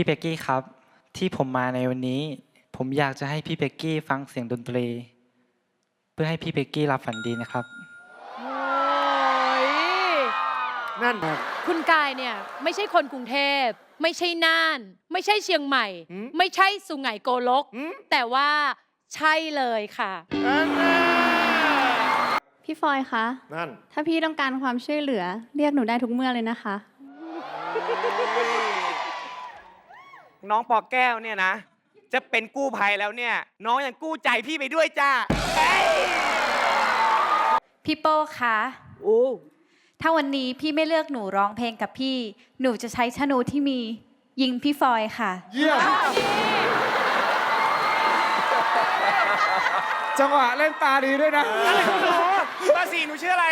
พี่เบกกี้ครับ ที่ผมมาในวันนี้ ผมอยากจะให้พี่เบกกี้ฟังเสียงดนตรี เพื่อให้พี่เบกกี้รับฝันดีนะครับโอ้ยนั่น คุณกายเนี่ย ไม่ใช่คนกรุงเทพ ไม่ใช่น่าน ไม่ใช่เชียงใหม่ หืมไม่ใช่สุไหงโกลก หืม แต่ว่าใช่เลยค่ะอันน่ะพี่ฟอยคะ นั่น ถ้าพี่ต้องการความช่วยเหลือ เรียกหนูได้ทุกเมื่อเลยนะคะ น้องปอแก้วเนี่ยนะ จะเป็นกู้ภัยแล้วเนี่ย น้องยังกู้ใจพี่ไปด้วยจ้าเฮ้ยพี่โป้คะโอ้ถ้าวันนี้พี่ไม่เลือกหนูร้องเพลงกับพี่ หนูจะใช้ธนูที่มี ยิงพี่ฟอยค่ะ เยี่ยมจังหวะเล่นตาดีด้วยนะมาสี่หนูชื่ออะไร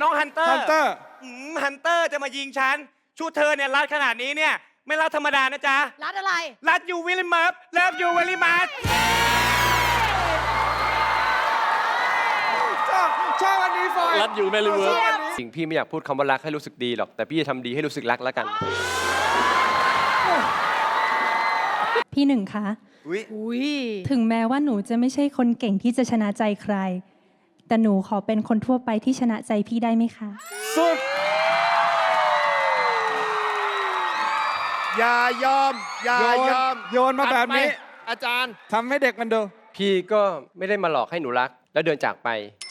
น้องฮันเตอร์ ฮันเตอร์อืมฮันเตอร์จะมายิงฉันชุดเธอเนี่ยรัดขนาดนี้เนี่ย ไม่รัดธรรมดานะจ๊ะ รัดอะไร รัดอยู่วิลลิมัฟเลิฟยูวิลลิมัสชอบชอบอันนี้ฟอยรัดอยู่แมรี่เวิร์ชอบอันนี้สิ่งพี่ไม่อยากพูดคำว่ารักให้รู้สึกดีหรอก แต่พี่จะทำดีให้รู้สึกรักแล้วกัน พี่หนึ่งคะอุ้ยถึงแม้ว่าหนูจะไม่ใช่คนเก่งที่จะชนะใจใคร แต่หนูขอเป็นคนทั่วไปที่ชนะใจพี่ได้ไหมคะ สุด อย่ายอม อย่าโยนยอม โยนมาแบบนี้ถัดไปอาจารย์ทำให้เด็กมันดู พี่ก็ไม่ได้มาหลอกให้หนูรัก แล้วเดินจากไป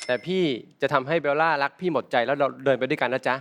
แต่พี่จะทำให้เบลล่ารักพี่หมดใจแล้วเราเดินไปด้วยกันนะจ๊ะ